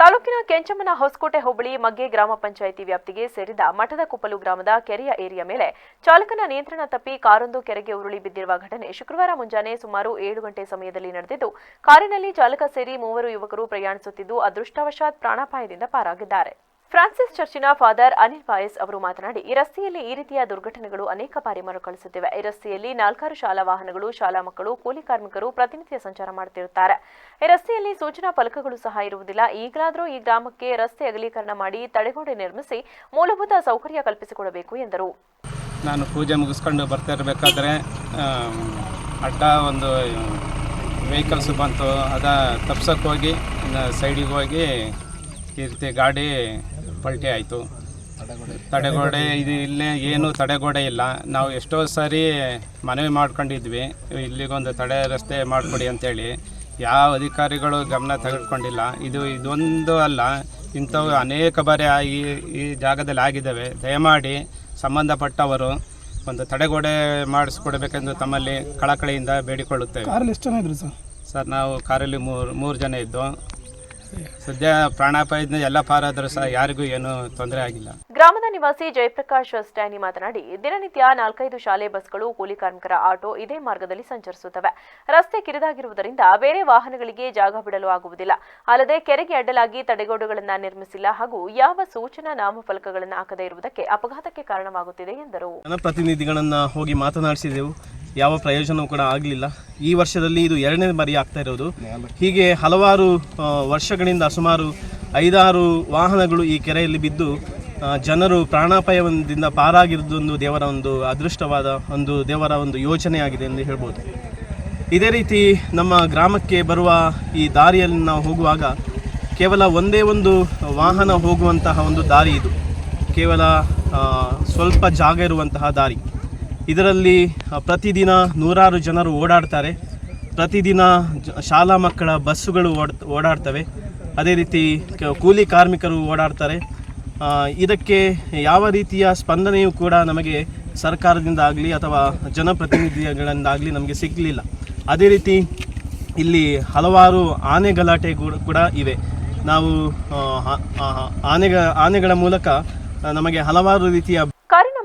ತಾಲೂಕಿನ ಕೆಂಚಮ್ಮನ ಹೊಸಕೋಟೆ ಹೋಬಳಿ ಮಗ್ಗೆ ಗ್ರಾಮ ಪಂಚಾಯಿತಿ ವ್ಯಾಪ್ತಿಗೆ ಸೇರಿದ ಮಠದ ಕುಪ್ಪಲು ಗ್ರಾಮದ ಕೆರೆಯ ಏರಿಯ ಮೇಲೆ ಚಾಲಕನ ನಿಯಂತ್ರಣ ತಪ್ಪಿ ಕಾರೊಂದು ಕೆರೆಗೆ ಉರುಳಿ ಬಿದ್ದಿರುವ ಘಟನೆ ಶುಕ್ರವಾರ ಮುಂಜಾನೆ ಸುಮಾರು ಏಳು ಗಂಟೆ ಸಮಯದಲ್ಲಿ ನಡೆದಿದ್ದು, ಕಾರಿನಲ್ಲಿ ಚಾಲಕ ಸೇರಿ ಮೂವರು ಯುವಕರು ಪ್ರಯಾಣಿಸುತ್ತಿದ್ದು, ಅದೃಷ್ಟವಶಾತ್ ಪ್ರಾಣಾಪಾಯದಿಂದ ಪಾರಾಗಿದ್ದಾರೆ. ಫ್ರಾನ್ಸಿಸ್ ಚರ್ಚಿನ ಫಾದರ್ ಅನಿಲ್ ಪಾಯಸ್ ಅವರು ಮಾತನಾಡಿ, ಈ ರಸ್ತೆಯಲ್ಲಿ ಈ ರೀತಿಯ ದುರ್ಘಟನೆಗಳು ಅನೇಕ ಬಾರಿ ಮರುಕಳಿಸುತ್ತಿವೆ. ಈ ರಸ್ತೆಯಲ್ಲಿ ನಾಲ್ಕಾರು ಶಾಲಾ ವಾಹನಗಳು, ಶಾಲಾ ಮಕ್ಕಳು, ಕೂಲಿ ಕಾರ್ಮಿಕರು ಪ್ರತಿನಿತ್ಯ ಸಂಚಾರ ಮಾಡುತ್ತಿರುತ್ತಾರೆ ಈ ರಸ್ತೆಯಲ್ಲಿ ಸೂಚನಾ ಫಲಕಗಳು ಸಹ ಇರುವುದಿಲ್ಲ. ಈಗಲಾದರೂ ಈ ಗ್ರಾಮಕ್ಕೆ ರಸ್ತೆ ಅಗಲೀಕರಣ ಮಾಡಿ ತಡೆಗೋಡೆ ನಿರ್ಮಿಸಿ ಮೂಲಭೂತ ಸೌಕರ್ಯ ಕಲ್ಪಿಸಿಕೊಡಬೇಕು ಎಂದರು. ನಾನು ಪೂಜೆ ಮುಗಿಸ್ಕೊಂಡು ಬರ್ತಾ ಇರಬೇಕಾದ್ರೆ ಅಡ್ಡ ಒಂದು ವೆಹಿಕಲ್ಸ್ ಬಂತು. ಅದ ತಪ್ಸಕ್ಕೆ ಹೋಗಿ ಸೈಡಿಗೆ ಹೋಗಿ ಈ ರೀತಿ ಗಾಡಿ ಪಲ್ಟಿ ಆಯಿತು. ತಡೆಗೋಡೆ ಇದು ಇಲ್ಲೇ ಏನು ತಡೆಗೋಡೆ ಇಲ್ಲ. ನಾವು ಎಷ್ಟೋ ಸಾರಿ ಮನವಿ ಮಾಡ್ಕೊಂಡಿದ್ವಿ ಇಲ್ಲಿಗೊಂದು ತಡೆ ರಸ್ತೆ ಮಾಡಿಕೊಡಿ ಅಂತೇಳಿ. ಯಾವ ಅಧಿಕಾರಿಗಳು ಗಮನ ತೆಗೆದುಕೊಂಡಿಲ್ಲ. ಇದು ಇದೊಂದು ಅಲ್ಲ ಇಂಥವು ಅನೇಕ ಬಾರಿ ಆಗಿ ಈ ಜಾಗದಲ್ಲಿ ಆಗಿದ್ದಾವೆ. ದಯಮಾಡಿ ಸಂಬಂಧಪಟ್ಟವರು ಒಂದು ತಡೆಗೋಡೆ ಮಾಡಿಸ್ಕೊಡ್ಬೇಕೆಂದು ತಮ್ಮಲ್ಲಿ ಕಳಕಳಿಯಿಂದ ಬೇಡಿಕೊಳ್ಳುತ್ತೇವೆ. ಸರ್ ನಾವು ಕಾರಲ್ಲಿ ಮೂರು ಮೂರು ಜನ ಇದ್ದು. ಸದ್ಯ ಪ್ರಾಣಾಪಾಯದಿಂದ ಎಲ್ಲ ಪಾರಾದರೂ ಸಹ ಯಾರಿಗೂ ಏನು ತೊಂದರೆ ಆಗಿಲ್ಲ. ಗ್ರಾಮದ ನಿವಾಸಿ ಜಯಪ್ರಕಾಶ್ ಸ್ಟ್ಯಾನಿ ಮಾತನಾಡಿ ದಿನನಿತ್ಯ ನಾಲ್ಕೈದು ಶಾಲೆ ಬಸ್ಗಳು ಕೂಲಿ ಕಾರ್ಮಿಕರ ಆಟೋ ಇದೇ ಮಾರ್ಗದಲ್ಲಿ ಸಂಚರಿಸುತ್ತವೆ. ರಸ್ತೆ ಕಿರಿದಾಗಿರುವುದರಿಂದ ಬೇರೆ ವಾಹನಗಳಿಗೆ ಜಾಗ ಬಿಡಲು ಆಗುವುದಿಲ್ಲ. ಅಲ್ಲದೆ ಕೆರೆಗೆ ಅಡ್ಡಲಾಗಿ ತಡೆಗೋಡುಗಳನ್ನು ನಿರ್ಮಿಸಿಲ್ಲ ಹಾಗೂ ಯಾವ ಸೂಚನಾ ನಾಮಫಲಕಗಳನ್ನು ಹಾಕದೇ ಇರುವುದಕ್ಕೆ ಅಪಘಾತಕ್ಕೆ ಕಾರಣವಾಗುತ್ತಿದೆ ಎಂದರು. ಜನಪ್ರತಿನಿಧಿಗಳನ್ನು ಹೋಗಿ ಮಾತನಾಡಿಸಿದೆವು. ಯಾವ ಪ್ರಯೋಜನವೂ ಕೂಡ ಆಗಲಿಲ್ಲ. ಈ ವರ್ಷದಲ್ಲಿ ಇದು ಎರಡನೇ ಬಾರಿ ಆಗ್ತಾ ಇರೋದು. ಹೀಗೆ ಹಲವಾರು ವರ್ಷಗಳಿಂದ ಸುಮಾರು ಐದಾರು ವಾಹನಗಳು ಈ ಕೆರೆಯಲ್ಲಿ ಬಿದ್ದು ಜನರು ಪ್ರಾಣಾಪಾಯದಿಂದ ಪಾರಾಗಿರುವುದೊಂದು ದೇವರ ಒಂದು ಅದೃಷ್ಟವಾದ ಒಂದು ದೇವರ ಒಂದು ಯೋಜನೆಯಾಗಿದೆ ಎಂದು ಹೇಳ್ಬೋದು. ಇದೇ ರೀತಿ ನಮ್ಮ ಗ್ರಾಮಕ್ಕೆ ಬರುವ ಈ ದಾರಿಯಲ್ಲಿ ನಾವು ಹೋಗುವಾಗ ಕೇವಲ ಒಂದೇ ಒಂದು ವಾಹನ ಹೋಗುವಂತಹ ಒಂದು ದಾರಿ ಇದು. ಕೇವಲ ಸ್ವಲ್ಪ ಜಾಗ ಇರುವಂತಹ ದಾರಿ. ಇದರಲ್ಲಿ ಪ್ರತಿದಿನ ನೂರಾರು ಜನರು ಓಡಾಡ್ತಾರೆ. ಪ್ರತಿದಿನ ಶಾಲಾ ಮಕ್ಕಳ ಬಸ್ಸುಗಳು ಓಡ್, ಓಡಾಡ್ತವೆ. ಅದೇ ರೀತಿ ಕೂಲಿ ಕಾರ್ಮಿಕರು ಓಡಾಡ್ತಾರೆ. ಇದಕ್ಕೆ ಯಾವ ರೀತಿಯ ಸ್ಪಂದನೆಯೂ ಕೂಡ ನಮಗೆ ಸರ್ಕಾರದಿಂದ ಆಗಲಿ ಅಥವಾ ಜನಪ್ರತಿನಿಧಿಗಳಿಂದಾಗಲಿ ನಮಗೆ ಸಿಗಲಿಲ್ಲ. ಅದೇ ರೀತಿ ಇಲ್ಲಿ ಹಲವಾರು ಆನೆ ಗಲಾಟೆ ಕೂಡ ಇವೆ. ನಾವು ಆನೆಗ, ಆನೆಗಳ ಮೂಲಕ ನಮಗೆ ಹಲವಾರು ರೀತಿಯ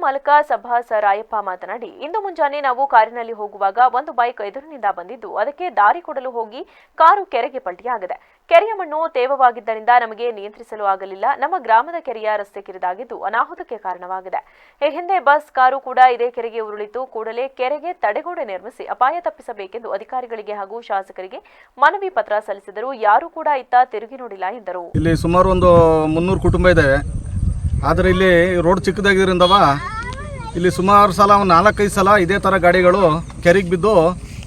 ಮಾಲಕ ಸಭಾ ರಾಯಪ್ಪ ಮಾತನಾಡಿ, ಇಂದು ಮುಂಜಾನೆ ನಾವು ಕಾರಿನಲ್ಲಿ ಹೋಗುವಾಗ ಒಂದು ಬೈಕ್ ಎದುರಿನಿಂದ ಬಂದಿದ್ದು, ಅದಕ್ಕೆ ದಾರಿ ಕೊಡಲು ಹೋಗಿ ಕಾರು ಕೆರೆಗೆ ಪಲ್ಟಿಯಾಗಿದೆ. ಕೆರೆಯ ಮಣ್ಣು ತೇವವಾಗಿದ್ದರಿಂದ ನಮಗೆ ನಿಯಂತ್ರಿಸಲು ಆಗಲಿಲ್ಲ. ನಮ್ಮ ಗ್ರಾಮದ ಕೆರೆಯ ರಸ್ತೆ ಕಿರಿದಾಗಿದ್ದು ಅನಾಹುತಕ್ಕೆ ಕಾರಣವಾಗಿದೆ. ಈ ಹಿಂದೆ ಬಸ್, ಕಾರು ಕೂಡ ಇದೇ ಕೆರೆಗೆ ಉರುಳಿತು ಕೂಡಲೇ ಕೆರೆಗೆ ತಡೆಗೋಡೆ ನಿರ್ಮಿಸಿ ಅಪಾಯ ತಪ್ಪಿಸಬೇಕೆಂದು ಅಧಿಕಾರಿಗಳಿಗೆ ಹಾಗೂ ಶಾಸಕರಿಗೆ ಮನವಿ ಪತ್ರ ಸಲ್ಲಿಸಿದರು ಯಾರೂ ಕೂಡ ಇತ್ತ ತಿರುಗಿ ನೋಡಿಲ್ಲ ಎಂದರು. ಇಲ್ಲಿ ಸುಮಾರು ಒಂದು ಮುನ್ನೂರು ಕುಟುಂಬ ಇದೆ. ಆದರೆ ಇಲ್ಲಿ ರೋಡ್ ಚಿಕ್ಕದಾಗಿರೋದ್ರಿಂದವ ಇಲ್ಲಿ ಸುಮಾರು ಸಲ, ಒಂದು ನಾಲ್ಕೈದು ಸಲ ಇದೇ ಥರ ಗಾಡಿಗಳು ಕೆರೆಗೆ ಬಿದ್ದು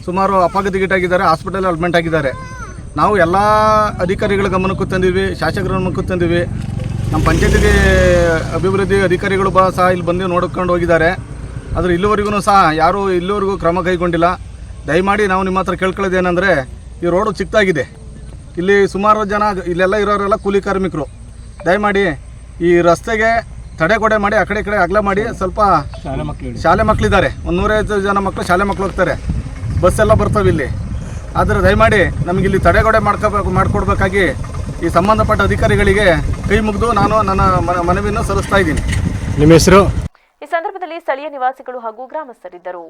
ಸುಮಾರು ಅಪಘಾತಗೀಟಾಗಿದ್ದಾರೆ ಹಾಸ್ಪಿಟಲ್ ಅಡ್ಮಿಂಟ್ ಆಗಿದ್ದಾರೆ. ನಾವು ಎಲ್ಲ ಅಧಿಕಾರಿಗಳ ಗಮನಕ್ಕೂ ತಂದಿದ್ವಿ, ಶಾಸಕರ ಗಮನಕ್ಕೂ ತಂದಿದ್ವಿ. ನಮ್ಮ ಪಂಚಾಯತಿಗೆ ಅಭಿವೃದ್ಧಿ ಅಧಿಕಾರಿಗಳು ಬಹಳ ಸಹ ಇಲ್ಲಿ ಬಂದು ನೋಡ್ಕೊಂಡು ಹೋಗಿದ್ದಾರೆ. ಆದರೆ ಇಲ್ಲಿವರೆಗೂ ಸಹ ಯಾರೂ ಇಲ್ಲಿವರೆಗೂ ಕ್ರಮ ಕೈಗೊಂಡಿಲ್ಲ. ದಯಮಾಡಿ ನಾವು ನಿಮ್ಮ ಹತ್ರ ಕೇಳ್ಕೊಳ್ಳೋದೇನೆಂದರೆ, ಈ ರೋಡು ಚಿಕ್ಕದಾಗಿದೆ. ಇಲ್ಲಿ ಸುಮಾರು ಜನ, ಇಲ್ಲೆಲ್ಲ ಇರೋರೆಲ್ಲ ಕೂಲಿ ಕಾರ್ಮಿಕರು. ದಯಮಾಡಿ ಈ ರಸ್ತೆಗೆ ತಡೆಗೋಡೆ ಮಾಡಿ ಆ ಕಡೆ ಈ ಕಡೆ ಅಗಲ ಮಾಡಿ ಸ್ವಲ್ಪ ಶಾಲೆ ಮಕ್ಕಳಿದ್ದಾರೆ ಒಂದು ನೂರೈವತ್ತು ಜನ ಮಕ್ಕಳು ಶಾಲೆ ಮಕ್ಕಳು ಹೋಗ್ತಾರೆ. ಬಸ್ ಎಲ್ಲ ಬರ್ತವೆ ಇಲ್ಲಿ. ಆದರೆ ದಯಮಾಡಿ ನಮಗೆ ಇಲ್ಲಿ ತಡೆಗೋಡೆ ಮಾಡ್ಕೋಬೇಕು ಮಾಡಿಕೊಡ್ಬೇಕಾಗಿ ಈ ಸಂಬಂಧಪಟ್ಟ ಅಧಿಕಾರಿಗಳಿಗೆ ಕೈ ಮುಗಿದು ನಾನು ನನ್ನ ಮ- ಮನವಿಯನ್ನು ಸಲ್ಲಿಸ್ತಾ ಇದ್ದೀನಿ. ನಿಮ್ಮ ಹೆಸರು? ಈ ಸಂದರ್ಭದಲ್ಲಿ ಸ್ಥಳೀಯ ನಿವಾಸಿಗಳು ಹಾಗೂ ಗ್ರಾಮಸ್ಥರಿದ್ದರು.